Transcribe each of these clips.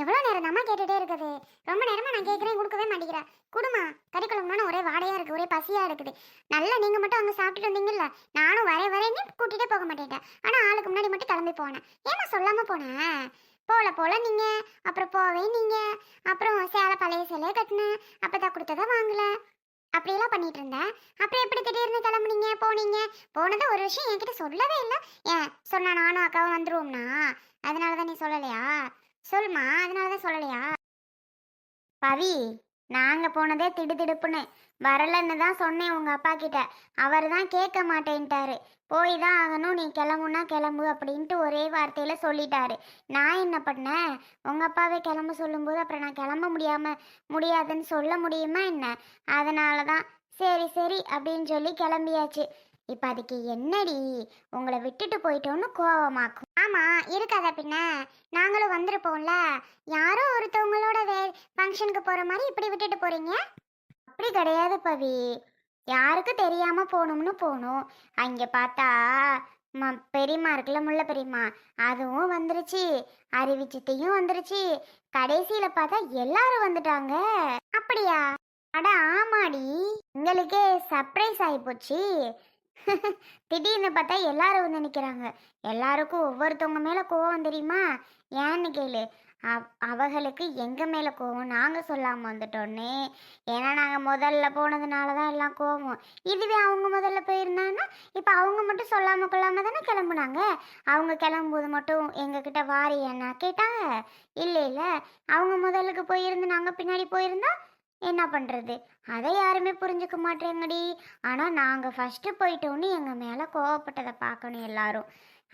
எவ்வளோ நேரம் தாம்மா கேட்டுட்டே இருக்குது? ரொம்ப நேரமா நான் கேட்குறேன் கொடுக்கவே மாட்டேங்கிறேன் குடுமா கறி குழம்புனா ஒரே வாடையா இருக்குது ஒரே பசியா இருக்குது. நல்லா நீங்க மட்டும் அங்கே சாப்பிட்டுட்டு வந்தீங்கல்ல? நானும் வரே வரேன்னு கூட்டிட்டே போக மாட்டேன்ட்டேன். ஆனால் ஆளுக்கு முன்னாடி மட்டும் கிளம்பி போனேன். ஏமா சொல்லாமல் போனேன் போல போல நீங்க. அப்புறம் போவே நீங்க. அப்புறம் சேலை பழைய சேலையை கட்டினேன். அப்பதான் கொடுத்ததை வாங்கல. அப்படியெல்லாம் பண்ணிட்டு இருந்தேன். அப்புறம் எப்படி திடீர்னு கிளம்புனீங்க போனீங்க? போனது ஒரு விஷயம் என்கிட்ட சொல்லவே இல்லை. ஏன்? சொன்னா நானும் அக்காவும் வந்துருவோம்னா. அதனால தான் நீ சொல்லலையா? சொல்மா அதனால தான் சொல்லலையா? பவி நாங்க போனதே திடுதிடுப்புன்னு வரலன்னு தான் சொன்னேன் உங்க அப்பா கிட்ட. அவர் தான் கேட்க மாட்டேன்ட்டாரு. போய் தான் ஆகணும் நீ கிளம்புனா கிளம்பு அப்படின்ட்டு ஒரே வார்த்தையில சொல்லிட்டாரு. நான் என்ன பண்ணேன்? உங்க அப்பாவே கிளம்ப சொல்லும்போது அப்புறம் நான் கிளம்ப முடியாம முடியாதுன்னு சொல்ல முடியுமா என்ன? அதனால தான் சரி சரி அப்படின்னு சொல்லி கிளம்பியாச்சு. இப்போ அதுக்கு என்னடி உங்களை விட்டுட்டு போயிட்டோன்னு கோவமாக்கும். ஆமாம் இருக்காத பின்ன. நாங்களும் வந்திருப்போம்ல. யாரோ ஒருத்தவங்களோட வே ஃபங்க்ஷனுக்கு போற மாதிரி இப்படி விட்டுட்டு போறீங்க? அப்படி கிடையாது பவி. யாருக்கு தெரியாம போகணும்னு போகணும். அங்க பார்த்தா ம பெரியம்மா இருக்குல்ல முல்லை பெரியம்மா. அதுவும் வந்துருச்சு. அறிவிச்சித்தையும் வந்துருச்சு. கடைசியில் பார்த்தா எல்லாரும் வந்துட்டாங்க. அப்படியா? அட ஆமாடி. எங்களுக்கே சர்ப்ரைஸ் ஆகி போச்சு. திடீர்னு பார்த்தா எல்லாரும் வந்து நிற்கிறாங்க எல்லாருக்கும் ஒவ்வொருத்தவங்க மேலே கோவம் தெரியுமா? ஏன்னு கேளு. அவ் அவகளுக்கு எங்கள் மேலே கோவம்? நாங்கள் சொல்லாமல் வந்துட்டோன்னே ஏன்னா நாங்கள் முதல்ல போனதுனால தான் எல்லாம் கோவம். இதுவே அவங்க முதல்ல போயிருந்தாங்கன்னா இப்போ அவங்க மட்டும் சொல்லாமல் கொள்ளாமல் தானே கிளம்புனாங்க? அவங்க கிளம்பும்போது மட்டும் எங்ககிட்ட வாரி என்ன கேட்டாங்க இல்லை இல்லை. அவங்க முதலுக்கு போயிருந்து நாங்கள் பின்னாடி போயிருந்தா என்ன பண்ணுறது அதை யாருமே புரிஞ்சுக்க மாட்டேங்கடி. ஆனால் நாங்கள் ஃபஸ்ட்டு போயிட்டோன்னு எங்கள் மேலே கோவப்பட்டதை பார்க்கணும் எல்லாரும்.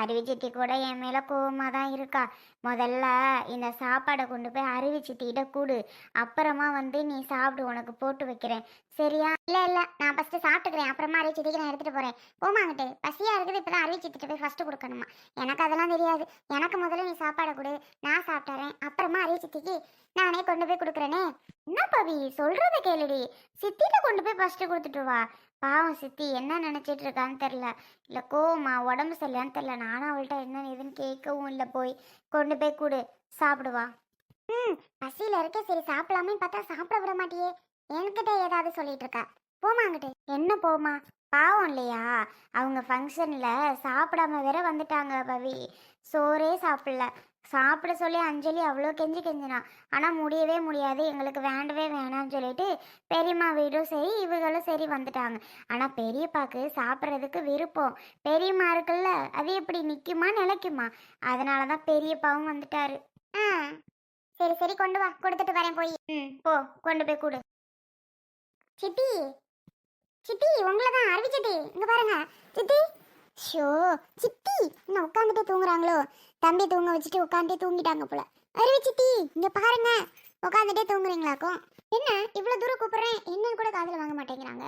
அறிவிச்சித்தி கூட என் மேலே கோவமாக தான் இருக்கா. முதல்ல இந்த சாப்பாடை கொண்டு போய் அறிவிச்சித்திகிட்ட கூடு. அப்புறமா வந்து நீ சாப்பிடு உனக்கு போட்டு வைக்கிறேன். சரியா? இல்லை இல்லை நான் ஃபஸ்ட்டு சாப்பிட்டுக்கிறேன். அப்புறமா அறிவிச்சித்திக்கு நான் எடுத்துகிட்டு போகிறேன் போமாங்கிட்டு பசியாக இருக்குது இப்போ தான் அறிவிச்சித்திட்டு போய் ஃபஸ்ட்டு கொடுக்கணுமா? எனக்கு அதெல்லாம் தெரியாது. எனக்கு முதல்ல நீ சாப்பாடை கொடு. நான் சாப்பிட்டுறேன். அப்புறமா அறிவிச்சித்திக்கு நானே கொண்டு போய் கொடுக்குறேனே. என்ன பவி? சொல்கிறத கேளுடி. சித்திட்ட கொண்டு போய் ஃபஸ்ட்டு கொடுத்துட்டு வா. பாவம் சித்தி என்ன நினச்சிட்டு இருக்கான்னு தெரில இல்லை கோவமா உடம்பு சரியில்லான்னு தெரில நானும் அவள்கிட்ட என்ன ஏதுன்னு கேட்கவும் இல்லை போய் கொண்டு போய் கொடு சாப்பிடுவா. ம் பசியில் இருக்க சரி சாப்பிடலாமே பார்த்தா சாப்பிட விட மாட்டியே. என்கிட்ட ஏதாவது சொல்லிட்டு இருக்கா? போமாங்கிட்டு என்ன போமா பாவம் இல்லையா? அவங்க ஃபங்க்ஷனில் சாப்பிடாம வேற வந்துட்டாங்க பவி. சோறே சாப்பிடல. சாப்பிட சொல்லி அஞ்சலி அவ்வளோ கெஞ்சி கெஞ்சினான் ஆனால் முடியவே முடியாது. எங்களுக்கு வேண்டவே வேணாம்னு சொல்லிட்டு பெரியம்மா வீடும் சரி இவங்களும் சரி வந்துட்டாங்க. ஆனால் பெரியப்பாக்கு சாப்பிட்றதுக்கு விருப்பம். பெரியம்மா இருக்குல்ல அது எப்படி நிற்குமா நிலைக்குமா? அதனால தான் பெரியப்பாவும் வந்துட்டாரு. ஆ சரி சரி கொண்டு வா. கொடுத்துட்டு வரேன் போய். ம் போ கொண்டு போய் கொடு. சித்தி சித்தி உங்களை தான் அறிவி சித்தி பாருங்க. சித்தி ஷோ சித்தி இன்னும் உட்காந்துட்டே தூங்குறாங்களோ? தம்பி தூங்க வச்சுட்டு உட்காந்துட்டே தூங்கிட்டாங்க போல. அருவி சித்தி இங்க பாருங்க. உட்காந்துட்டே தூங்குறீங்களாக்கும். என்ன இவ்வளவு தூரம் கூப்பிடுறேன்? என்னன்னு கூட காதில் வாங்க மாட்டேங்கிறாங்க.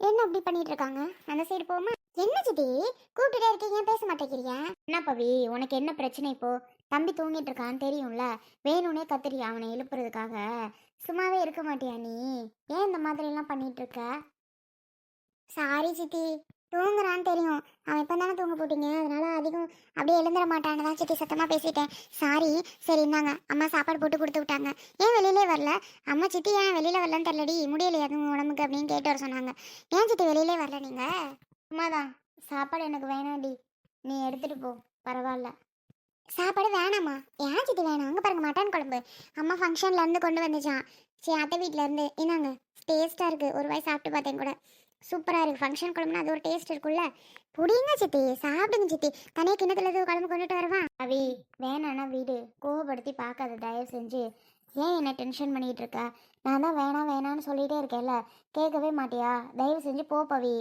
என்ன அப்படி பண்ணிட்டு இருக்காங்க அந்த சைடு போமா என்ன சித்தி கூப்பிட்டுட்டே இருக்கீங்க பேச மாட்டேங்கிறீங்க? என்ன பவி உனக்கு என்ன பிரச்சனை இப்போ? தம்பி தூங்கிட்டு இருக்கான்னு தெரியும்ல. வேணும்னே கத்துறியா அவனை எழுப்புறதுக்காக. சும்மாவே இருக்க மாட்டியா நீ? ஏன் இந்த மாதிரி எல்லாம் பண்ணிட்டு இருக்க சாரி சித்தி. தூங்குறான்னு தெரியும். அவன் இப்போ தானே தூங்க போட்டீங்க அதனால அதிகம் அப்படியே எழுந்துட மாட்டான்னு தான் சித்தி சத்தமாக பேசிட்டேன். சாரி சரி இருந்தாங்க அம்மா சாப்பாடு போட்டு கொடுத்து விட்டாங்க. ஏன் வெளியிலே வரல? அம்மா சித்தி ஏன் வெளியில் வரலன்னு தெரியலடி. முடியலையா அதுவும் உடம்புக்கு அப்படின்னு கேட்டு வர சொன்னாங்க. ஏன் சித்தி வெளியிலே வரல நீங்கள் சும்மாதான் சாப்பாடு எனக்கு வேணாம்டி. நீ எடுத்துகிட்டு போ. பரவாயில்ல. சாப்பாடு வேணாம்மா. ஏன் சித்தி வேணாம்? அங்கே பாருங்க மட்டன் குழம்பு. அம்மா ஃபங்க்ஷன்லேருந்து கொண்டு வந்துச்சான் சரி அத்தை வீட்டிலேருந்து இருந்து. டேஸ்ட்டாக இருக்குது ஒரு வாய் சாப்பிட்டு பார்த்தேன் கூட. சூப்பராக இருக்குது ஃபங்க்ஷன் குழம்புனா அது ஒரு டேஸ்ட் இருக்குல்ல புடிங்க சித்தி சாப்பிடுங்க சித்தி. தனியாக கிண்ணத்தில் எதுவும் குழம்பு கொண்டுட்டு வரவா? அவி வேணாண்ணா வீடு. கோவப்படுத்தி பார்க்காத தயவு செஞ்சு. ஏன் என்ன டென்ஷன் பண்ணிகிட்டு இருக்க? நான் தான் வேணாம் வேணான்னு சொல்லிகிட்டே இருக்கேன்ல. கேட்கவே மாட்டியா? தயவு செஞ்சு போ பவி.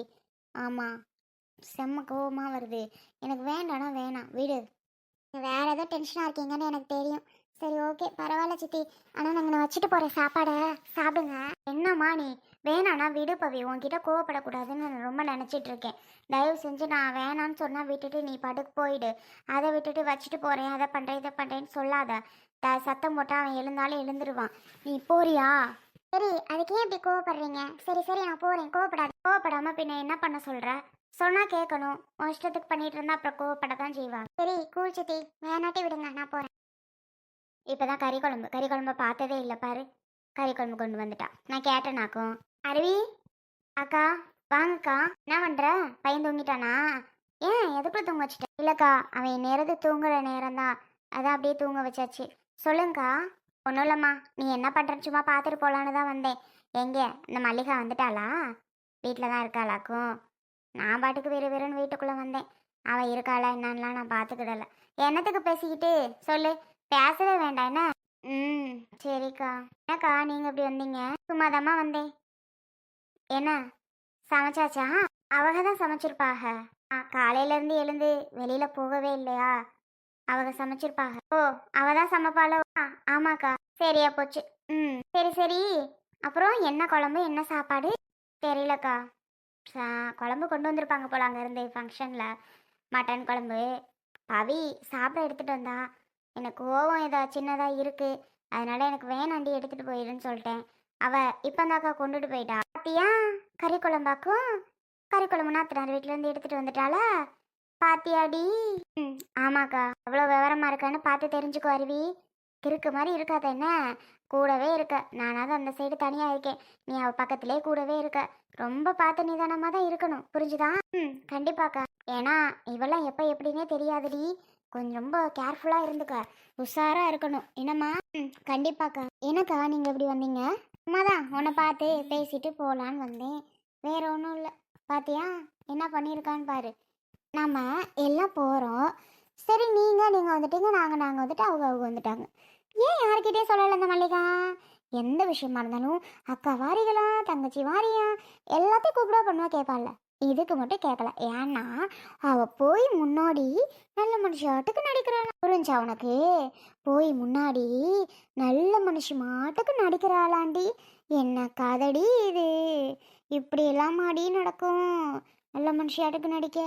ஆமாம் செம்ம கோவமாக வருது. எனக்கு வேண்டானா வேணாம். வீடு. வேற ஏதோ டென்ஷனாக இருக்கீங்கன்னு எனக்கு தெரியும். சரி ஓகே பரவாயில்ல சித்தி. ஆனால் நாங்கள் வச்சுட்டு போகிறேன் சாப்பாடை. சாப்பிடுங்க. என்னம்மா நீ? வேணாண்ணா விடு பவி உன்கிட்ட கோவப்படக்கூடாதுன்னு நான் ரொம்ப நினச்சிட்டு இருக்கேன் தயவு செஞ்சு நான் வேணான்னு சொன்னால் விட்டுட்டு நீ படுக்கு போயிடு. அதை விட்டுட்டு வச்சுட்டு போகிறேன் அதை பண்ணுறேன் இதை பண்ணுறேன்னு சொல்லாத. த சத்தம் போட்டால் அவன் எழுந்தாலும் எழுந்துருவான். நீ போறியா? சரி அதுக்கு ஏன் இப்படி கோவப்படுறீங்க? சரி சரி நான் போகிறேன் கோவப்படாது கோவப்படாமல் பின்ன என்ன பண்ண சொல்கிற சொன்னால் கேட்கணும். உன் இஷ்டத்துக்கு பண்ணிட்டு இருந்தா அப்புறம் கோவப்பட தான் செய்வாங்க சரி கூல் சித்தி வேணாட்டி விடுங்க நான் போகிறேன் இப்போ தான் கறி குழம்பு கறி குழம்பு பார்த்ததே இல்லை பாரு. கறி குழம்பு கொண்டு வந்துட்டா நான் கேட்டேனாக்கும் அருவி? அக்கா வாங்கக்கா. என்ன பண்ற? பையன் தூங்கிட்டானா? ஏன்? எதுக்குள்ள தூங்க வச்சுட்ட? இல்லக்கா அவன் நேரத்து தூங்குற நேரம் தான் அதான் அப்படியே தூங்க வச்சாச்சு. சொல்லுங்கக்கா. ஒன்றும் இல்லைம்மா. நீ என்ன பண்ணுறன்னு சும்மா பார்த்துட்டு போகலான்னு தான் வந்தேன். எங்கே? இந்த மல்லிகா வந்துட்டாளா? வீட்டில் தான் இருக்காளாக்கும். நான் பாட்டுக்கு வெறு வெறுன்னு வீட்டுக்குள்ளே வந்தேன். அவள் இருக்காளா என்னன்னுலாம் நான் பார்த்துக்கிடல என்னத்துக்கு பேசிக்கிட்டு? சொல்லு. பேசவே வேண்டாம் என்ன? ம் சரிக்கா. என்னக்கா நீங்கள் இப்படி வந்தீங்க? சும்மாதாம்மா வந்தேன். என்ன? சமைச்சாச்சா? அவங்க தான் சமைச்சிருப்பாங்க ஆ காலையிலேருந்து எழுந்து வெளியில் போகவே இல்லையா? அவங்க சமைச்சிருப்பாங்க ஓ அவ தான் சமைப்பாளோ? ஆ ஆமாக்கா. சரியா போச்சு. ம் சரி சரி. அப்புறம் என்ன குழம்பு என்ன சாப்பாடு? தெரியலக்கா. சா குழம்பு கொண்டு வந்திருப்பாங்க போல அங்கேருந்து ஃபங்க்ஷனில். மட்டன் குழம்பு. பவி சாப்பிட எடுத்துகிட்டு வந்தா. எனக்கு கோவம் ஏதோ சின்னதாக இருக்குது அதனால எனக்கு வேணாண்டி எடுத்துகிட்டு போயிடுன்னு சொல்லிட்டேன். அவ இப்போந்தாக்கா கொண்டுட்டு போயிட்டா. பாத்தியா? கறி குழம்பாக்கும் கறி குழம்பு நாத்தனார் வீட்டிலேருந்து எடுத்துகிட்டு வந்துட்டாளா? பாத்தியாடி? ம் ஆமாக்கா. அவ்வளோ விவரமா இருக்கான்னு பார்த்து தெரிஞ்சுக்கோ அருவி. கிறுக்கு மாதிரி இருக்காத என்ன? கூடவே இருக்க. நானாவது அந்த சைடு தனியாக இருக்கேன். நீ அவ பக்கத்திலே கூடவே இருக்க. ரொம்ப பார்த்து நிதானமாக தான் இருக்கணும். புரிஞ்சுதா? ம் கண்டிப்பாக்கா. ஏன்னா இவெல்லாம் எப்போ எப்படின்னே தெரியாதுடி. கொஞ்சம் ரொம்ப கேர்ஃபுல்லாக இருந்துக்க. உஷாராக இருக்கணும். என்னம்மா? ம் கண்டிப்பாக்கா. என்னக்கா நீங்கள் எப்படி வந்தீங்க? சும்மாதான். உன்னை பார்த்து பேசிட்டு போகலான்னு வந்தேன். வேற ஒன்றும் இல்லை. பாத்தியா? என்ன பண்ணியிருக்கான்னு பாரு. நம்ம எல்லாம் போகிறோம் சரி நீங்கள் நீங்கள் வந்துட்டீங்க நாங்கள் நாங்கள் வந்துட்டு அவங்க அவங்க வந்துட்டாங்க. ஏன் யாருக்கிட்டே சொல்லலை இந்த மல்லிகா? எந்த விஷயமா இருந்தாலும் அக்கா வாரிகளா தங்கச்சி வாரியா எல்லாத்தையும் கூப்பிடா பண்ணுவா கேட்பாள்ல. இதுக்கு மட்டும் கேட்கல ஏன்னா அவ போய் முன்னாடி நல்ல மனுஷாட்டுக்கு நடிக்கிறாள்? புரிஞ்சா உனக்கு? போய் முன்னாடி நல்ல மனுஷி மாட்டுக்கு நடிக்கிறாளாண்டி. என்ன கதடி இது? இப்படி எல்லாம் மாடி நடக்கும். நல்ல மனுஷாட்டுக்கு நடிக்க.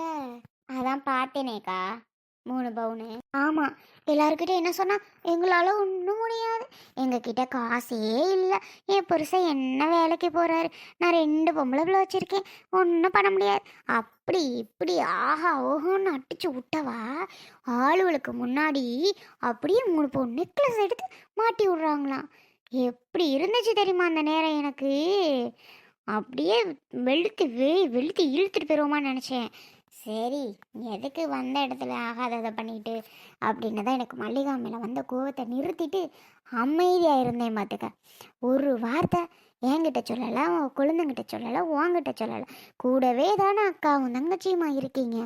அதான் பார்த்தேனேக்கா. மூணு பவுனு. ஆமாம் எல்லாருக்கிட்ட என்ன சொன்னால் எங்களால் ஒன்றும் முடியாது. எங்ககிட்ட காசே இல்லை. என் புருஷன் என்ன வேலைக்கு போகிறாரு நான் ரெண்டு பொம்பளை பிள்ளை வச்சுருக்கேன். ஒன்றும் பண்ண முடியாது. அப்படி இப்படி ஆஹா ஓஹோன்னு அடிச்சு விட்டவா ஆளுகளுக்கு முன்னாடி அப்படியே மூணு பவுன் நெக்லஸ் எடுத்து மாட்டி விட்றாங்களாம். எப்படி இருந்துச்சு தெரியுமா அந்த நேரம் எனக்கு? அப்படியே வெளுத்து வெளுத்து இழுத்துட்டு போயிடுவோமான்னு நினச்சேன். சரி எதுக்கு வந்த இடத்துல ஆகாததை பண்ணிட்டு? அப்படின்னு தான் எனக்கு மல்லிகா மேலே வந்த கோவத்தை நிறுத்திட்டு அமைதியாக இருந்தேன் பார்த்துக்க ஒரு வார்த்தை என்கிட்ட சொல்லலை உன் குழந்தைங்கிட்ட சொல்லலை உன்கிட்ட சொல்லலை. கூடவே தானே அக்காவும் தங்கச்சியுமா இருக்கீங்க?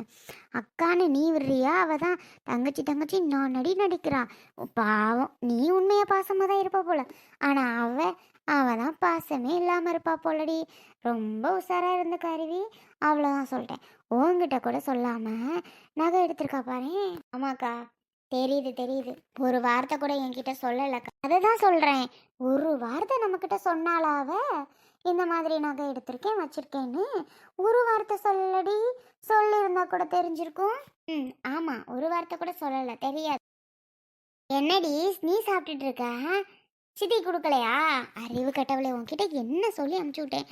அக்கான்னு நீ விடுறியா? அவ தான் தங்கச்சி தங்கச்சி நான் நடி நடிக்கிறான் பாவம் நீ உண்மையாக பாசமாக தான் இருப்பா போல. ஆனால் அவ அவதான் பாசமே இல்லாமல் இருப்பா போலடி. ரொம்ப உஷாராக இருந்த கருவி அவ்வளோதான் சொல்லிட்டேன். உங்ககிட்ட கூட சொல்லாம நகை எடுத்திருக்கா பாரு. ஆமாக்கா தெரியுது தெரியுது. ஒரு வார்த்தை கூட என்கிட்ட சொல்லலக்கா. அதை தான் சொல்கிறேன் ஒரு வார்த்தை நம்மக்கிட்ட சொன்னாலாவ இந்த மாதிரி நகை எடுத்திருக்கேன் வச்சிருக்கேன்னு. ஒரு வார்த்தை சொல்லடி சொல்லியிருந்தா கூட தெரிஞ்சிருக்கும். ம் ஆமாம் ஒரு வார்த்தை கூட சொல்லலை தெரியாது. என்னடி நீ சாப்பிட்டுட்டு இருக்க? சித்தி கொடுக்கலையா? அறிவு கட்டவளை உன்கிட்ட என்ன சொல்லி அமுச்சு விட்டேன்?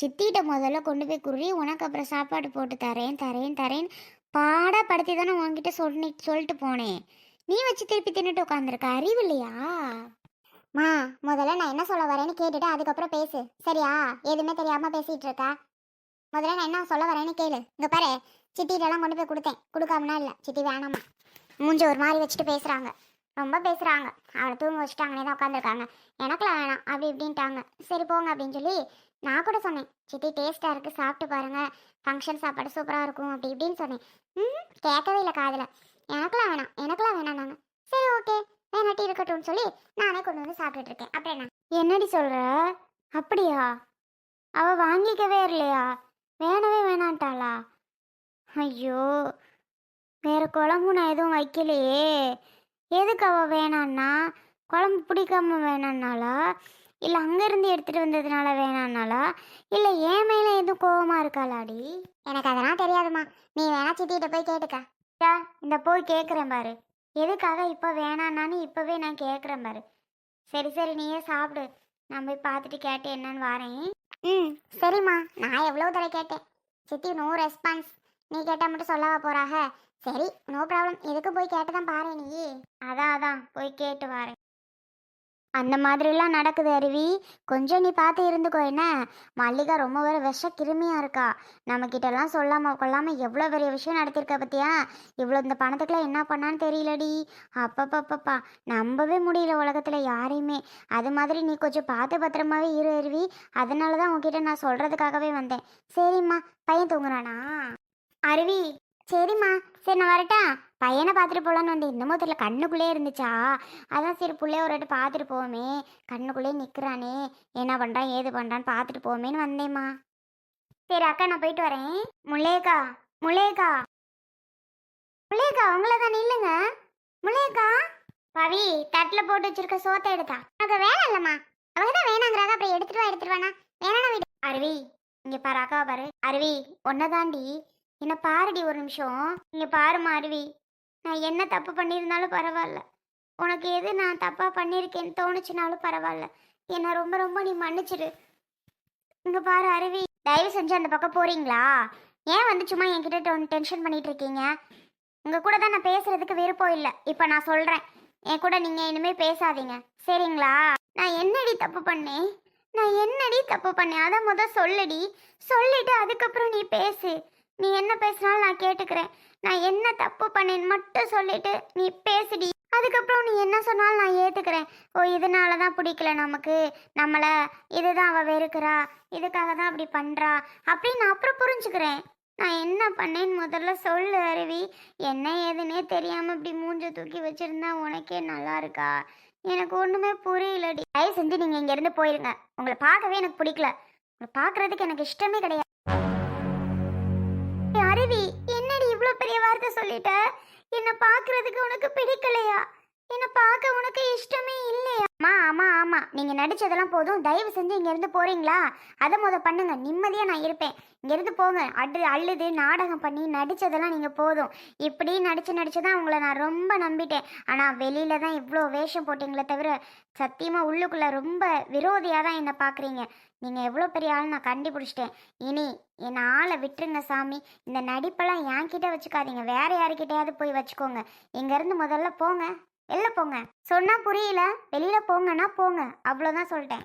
சித்திகிட்ட முதல்ல கொண்டு போய் குருவி உனக்கு அப்புறம் சாப்பாடு போட்டு தரேன் தரேன் தரேன். பாடப்படுத்தி தானே உன்கிட்ட சொல்லி சொல்லிட்டு போனேன். நீ வச்சு திருப்பி தின்னுட்டு உட்காந்துருக்க அறிவு இல்லையா? மா முதல்ல நான் என்ன சொல்ல வரேன்னு கேட்டுட்டு அதுக்கப்புறம் பேசு. சரியா? எதுவுமே தெரியாம பேசிட்டு இருக்கா? முதல்ல நான் என்ன சொல்ல வரேன்னு கேளு. இங்க பாரு சித்திகிட்டலாம் கொண்டு போய் கொடுத்தேன். கொடுக்காமனா இல்லை. சித்தி வேணாமா? மூஞ்சி ஒரு மாதிரி வச்சுட்டு பேசுறாங்க. ரொம்ப பேசுகிறாங்க அவளை தூங்க வச்சுட்டாங்கன்னே தான் உட்காந்துருக்காங்க எனக்குலாம் வேணாம் அப்படி இப்படின்ட்டாங்க. சரி போங்க அப்படின்னு சொல்லி நான் கூட சொன்னேன். சித்தி டேஸ்ட்டாக இருக்குது சாப்பிட்டு பாருங்கள் ஃபங்க்ஷன் சாப்பாடு சூப்பராக இருக்கும் அப்படி இப்படின்னு சொன்னேன். ம் கேட்கவே இல்லை காதில். எனக்குலாம் வேணாம் எனக்குலாம் வேணாம் சரி ஓகே வேணாட்டி இருக்கட்டும்னு சொல்லி நானே கொண்டு வந்து சாப்பிட்டுட்டு இருக்கேன். அப்புறம் என்ன? என்னடி சொல்கிற அப்படியா? அவள் வாங்கிக்கவே இல்லையா? வேணவே வேணான்ட்டாளா? ஐயோ வேறு குழம்பு நான் எதுவும் வைக்கலையே. எதுக்கு அவள் வேணான்னா? குழம்பு பிடிக்காம வேணான்னாளா? இல்லை அங்கேருந்து எடுத்துகிட்டு வந்ததுனால வேணான்னாளா? இல்லை என் மேலே எதுவும் கோவமாக இருக்காளாடி? எனக்கு அதெல்லாம் தெரியாதுமா நீ வேணா சித்திகிட்ட போய் கேட்டுக்க. இந்த போய் கேட்குறேன் பாரு. எதுக்காக இப்போ வேணான்னான்னு இப்போவே நான் கேட்குறேன் பாரு. சரி சரி நீயே சாப்பிடு. நான் போய் பார்த்துட்டு கேட்டு என்னன்னு வரேன். ம் சரிம்மா. நான் எவ்வளோ தடவை கேட்டேன். சித்தி நோ ரெஸ்பான்ஸ் நீ கேட்டால் மட்டும் சொல்லவா போறாக. சரி நோ ப்ராப்ளம் எதுக்கு போய் கேட்டு தான் பாரு நீ. அதான் அதான் போய் கேட்டு வரேன் அந்த மாதிரிலாம் நடக்குது அருவி. கொஞ்சம் நீ பார்த்து இருந்துக்கோ என்ன? மல்லிகா ரொம்ப வேற விஷ கிருமியாக இருக்கா? நம்ம கிட்டலாம் சொல்லாம எவ்வளோ பெரிய விஷயம் நடத்திருக்க பத்தியா இவ்வளோ இந்த பணத்துக்குலாம் என்ன பண்ணான்னு தெரியலடி. அப்பப்பப்பப்பா நம்பவே முடியல உலகத்தில் யாரையுமே. அது மாதிரி நீ கொஞ்சம் பார்த்து பத்திரமாவே இரு அருவி. அதனால தான் உங்ககிட்ட நான் சொல்கிறதுக்காகவே வந்தேன். சரிம்மா பையன் தூங்குறானா? அருவி சரிம்மா. சரி நான் வரட்டா. பையனை பார்த்துட்டு போகலான்னு வந்து இன்னமும் தெரியல கண்ணுக்குள்ளே இருந்துச்சா? அதான் சரி பிள்ளைய ஒரு வாட்டி பார்த்துட்டு போவோமே. கண்ணுக்குள்ளே நிற்கிறானே என்ன பண்ணுறான் ஏது பண்ணுறான்னு பார்த்துட்டு போவோமேன்னு வந்தேம்மா. சரி அக்கா நான் போயிட்டு வரேன். முல்லேக்கா முல்லேக்கா முல்லேக்கா உங்களை தானே இல்லைங்க முல்லேக்கா பவி தட்டில் போட்டு வச்சிருக்க சோத்தை எடுத்தா. எனக்கு வேலை இல்லைம்மா. அவங்க தான் வேணாங்கிறாங்க அப்புறம் எடுத்துட்டு வா எடுத்துட்டு வானா வேணாம் வீடு. அருவி இங்கே பாரு அக்காவை பாரு. அருவி ஒன்னதாண்டி என்ன பாருடி ஒரு நிமிஷம். இங்க பாருமா அருவி நான் என்ன தப்பு பண்ணியிருந்தாலும் பரவாயில்ல. உனக்கு எது நான் தப்பா பண்ணியிருக்கேன்னு தோணுச்சுனாலும் பரவாயில்ல. என்னை ரொம்ப ரொம்ப நீ மன்னிச்சிடு இங்க பாரு அருவி. தயவு செஞ்சு அந்த பக்கம் போறீங்களா? ஏன் வந்து சும்மா என்கிட்ட டென்ஷன் பண்ணிட்டு இருக்கீங்க உங்க கூட தான் நான் பேசுறதுக்கு விருப்பம் இல்லை. இப்போ நான் சொல்றேன். என் கூட நீங்க இனிமே பேசாதீங்க. சரிங்களா? நான் என்னடி தப்பு பண்ணேன்? நான் என்னடி தப்பு பண்ணேன்? அதை முத சொல்லுடி. சொல்லிட்டு அதுக்கப்புறம் நீ பேசு. நீ என்ன பேசினாலும் நான் கேட்டுக்கிறேன். நான் என்ன தப்பு பண்ணேன்னு மட்டும் சொல்லிட்டு நீ பேசுடி. அதுக்கப்புறம் நீ என்ன சொன்னாலும் நான் ஏற்றுக்கிறேன் ஓ இதனால தான் பிடிக்கல நமக்கு. நம்மளை இதுதான் அவள் வெறுக்கிறா. இதுக்காக தான் அப்படி பண்ணுறா அப்படின்னு அப்புறம் புரிஞ்சுக்கிறேன். நான் என்ன பண்ணேன்னு முதல்ல சொல்லு அருவி. என்ன ஏதுன்னே தெரியாமல் இப்படி மூஞ்ச தூக்கி வச்சுருந்தா உனக்கே நல்லா இருக்கா? எனக்கு ஒன்றுமே புரியலடி. தயவு செஞ்சு நீங்கள் இங்கேருந்து போயிருங்க. உங்களை பார்க்கவே எனக்கு பிடிக்கல. உங்களை பார்க்குறதுக்கு எனக்கு இஷ்டமே கிடையாது. பெரிய வார்த்தை சொல்லிட்ட. என்னை பாக்குறதுக்கு உனக்கு பிடிக்கலையா? என்னை பார்க்க உனக்கு இஷ்டமே இல்லை. அம்மா ஆமா ஆமா. நீங்க நடிச்சதெல்லாம் போதும். தயவு செஞ்சு இங்க இருந்து போறீங்களா? அதை முத பண்ணுங்க. நிம்மதியா நான் இருப்பேன். இங்க இருந்து போங்க. அடு அழுது நாடகம் பண்ணி நடிச்சதெல்லாம் நீங்க போதும். இப்படி நடிச்சு நடித்து தான் உங்களை நான் ரொம்ப நம்பிட்டேன். ஆனா வெளியில தான் இவ்வளோ வேஷம் போட்டீங்களே தவிர சத்தியமா உள்ளுக்குள்ள ரொம்ப விரோதியா தான் என்னை பாக்குறீங்க. நீங்க எவ்வளோ பெரிய ஆள் நான் கண்டுபிடிச்சிட்டேன். இனி என்னை ஆளை விட்டுருங்க சாமி. இந்த நடிப்பெல்லாம் என்கிட்ட வச்சுக்காதீங்க. வேற யாருக்கிட்டையாவது போய் வச்சுக்கோங்க. இங்க இருந்து முதல்ல போங்க. வெளில போங்க. சொன்னா புரியல. வெளியில போங்கன்னா போங்க. அவ்வளோதான் சொல்லிட்டேன்.